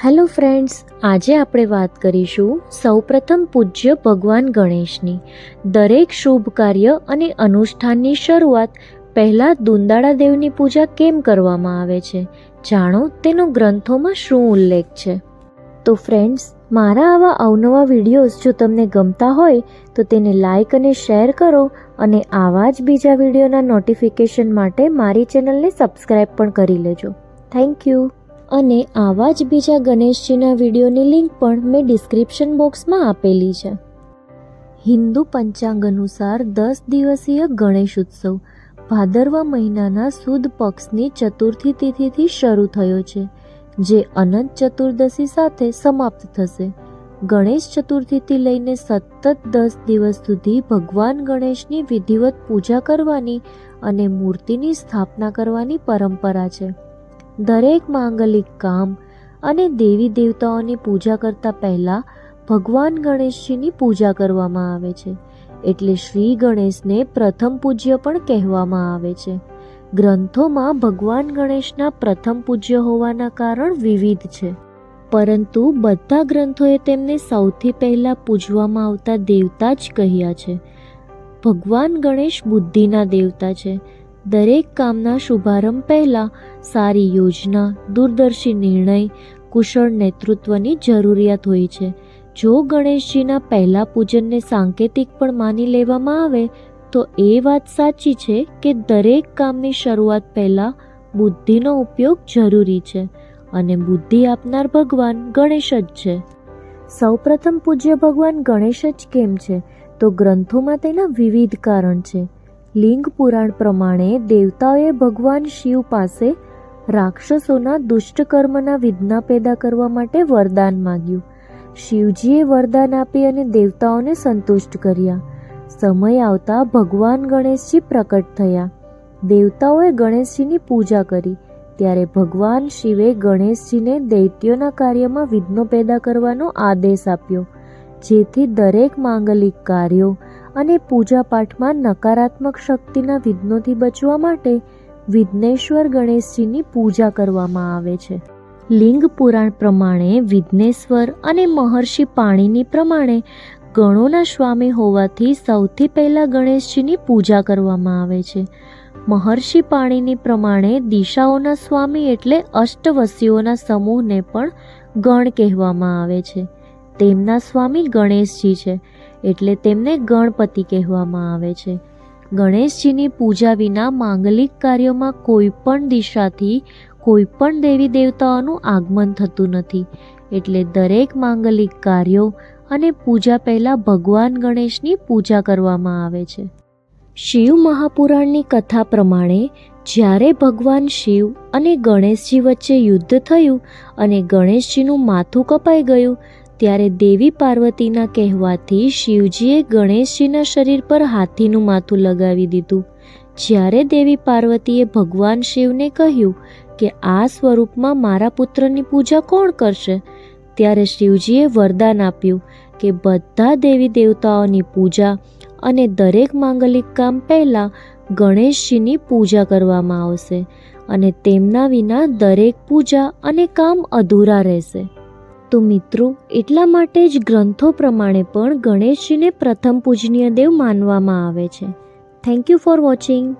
Hello friends, આજે આપણે વાત કરીશું સૌપ્રથમ પૂજ્ય ભગવાન ગણેશની. દરેક શુભ કાર્ય અને અનુષ્ઠાનની શરૂઆત પહેલાં દુંદાળા દેવની પૂજા કેમ કરવામાં આવે છે? જાણો, તેનો ગ્રંથોમાં શું ઉલ્લેખ છે? તો ફ્રેન્ડ્સ, મારા આવા અવનવા વિડીયોઝ જો તમને ગમતા હોય, તો તેને લાઈક અને શેર કરો અને આવા જ બીજા વિડીયોના નોટિફિકેશન માટે મારી ચેનલને સબસ્ક્રાઈબ પણ કરી લેજો. Thank you. અને આવા જ બીજા ગણેશજીના વિડીયોની લિંક પણ મેં ડિસ્ક્રિપ્શન બોક્સમાં આપેલી છે. હિન્દુ પંચાંગ અનુસાર દસ દિવસીય ગણેશ ઉત્સવ ભાદરવા મહિનાના સુદ પક્ષની ચતુર્થી તિથિથી શરૂ થયો છે, જે અનંત ચતુર્દશી સાથે સમાપ્ત થશે. ગણેશ ચતુર્થીથી લઈને સતત દસ દિવસ સુધી ભગવાન ગણેશની વિધિવત પૂજા કરવાની અને મૂર્તિની સ્થાપના કરવાની પરંપરા છે. દરેક માંગલિક કામ અને દેવી દેવતાઓની પૂજા કરતા પહેલા ભગવાન ગણેશજીની પૂજા કરવામાં આવે છે. એટલે શ્રી ગણેશને પ્રથમ પૂજ્ય પણ કહેવામાં આવે છે. ગ્રંથોમાં ભગવાન ગણેશના પ્રથમ પૂજ્ય હોવાના કારણ વિવિધ છે. પરંતુ બધા ગ્રંથોએ તેમને સૌથી પહેલાં પૂજવામાં આવતા દેવતા જ કહ્યા છે. ભગવાન ગણેશ બુદ્ધિના દેવતા છે. દરેક કામના શુભારંભ પહેલાં સારી યોજના, દૂરદર્શી નિર્ણય, કુશળ નેતૃત્વની જરૂરિયાત હોય છે. જો ગણેશજીના પહેલા પૂજનને સાંકેતિક પણ માની લેવામાં આવે, તો એ વાત સાચી છે કે દરેક કામની શરૂઆત પહેલાં બુદ્ધિનો ઉપયોગ જરૂરી છે અને બુદ્ધિ આપનાર ભગવાન ગણેશ જ છે. સૌપ્રથમ પૂજ્ય ભગવાન ગણેશ જ કેમ છે? તો ગ્રંથોમાં તેના વિવિધ કારણ છે. લિંગ પુરાણ પ્રમાણે દેવતાઓએ ભગવાન શિવ પાસે રાક્ષસોના દુષ્ટકર્મના વિઘ્ન પેદા કરવા માટે વરદાન માગ્યું. શિવજીએ વરદાન આપી અને દેવતાઓને સંતુષ્ટ કર્યા. સમય આવતા ભગવાન ગણેશજી પ્રકટ થયા. દેવતાઓએ ગણેશજીની પૂજા કરી. ત્યારે ભગવાન શિવે ગણેશજીને દૈત્યોના કાર્યમાં વિઘ્નો પેદા કરવાનો આદેશ આપ્યો, જેથી દરેક માંગલિક કાર્યો અને પૂજાપાઠમાં નકારાત્મક શક્તિના વિઘ્નોથી બચવા માટે વિઘ્નેશ્વર ગણેશજીની પૂજા કરવામાં આવે છે. લિંગ પુરાણ પ્રમાણે વિઘ્નેશ્વર અને મહર્ષિ પાણીની પ્રમાણે ગણોના સ્વામી હોવાથી સૌથી પહેલાં ગણેશજીની પૂજા કરવામાં આવે છે. મહર્ષિ પાણીની પ્રમાણે દિશાઓના સ્વામી એટલે અષ્ટવસીઓના સમૂહને પણ ગણ કહેવામાં આવે છે. તેમના સ્વામી ગણેશજી છે, એટલે તેમને ગણપતિ કહેવામાં આવે છે. ગણેશજીની પૂજા વિના માંગલિક કાર્યોમાં કોઈ પણ દિશાથી, કોઈ પણ દેવી દેવતાઓનું આગમન થતું નથી. એટલે દરેક માંગલિક કાર્યો અને પૂજા પહેલાં ભગવાન ગણેશની પૂજા કરવામાં આવે છે. શિવ મહાપુરાણની કથા પ્રમાણે, જ્યારે ભગવાન શિવ અને ગણેશજી વચ્ચે યુદ્ધ થયું અને ગણેશજીનું માથું કપાઈ ગયું ત્યારે દેવી પાર્વતીના કહેવાથી શિવજીએ ગણેશજીના શરીર પર હાથીનું માથું લગાવી દીધું. જ્યારે દેવી પાર્વતીએ ભગવાન શિવને કહ્યું કે આ સ્વરૂપમાં મારા પુત્રની પૂજા કોણ કરશે, ત્યારે શિવજીએ વરદાન આપ્યું કે બધા દેવી દેવતાઓની પૂજા અને દરેક માંગલિક કામ પહેલાં ગણેશજીની પૂજા કરવામાં આવશે અને તેમના વિના દરેક પૂજા અને કામ અધૂરા રહેશે. તો મિત્રો, એટલા માટે જ ગ્રંથો પ્રમાણે પણ ગણેશજીને પ્રથમ પૂજનીય દેવ માનવામાં આવે છે. Thank you for watching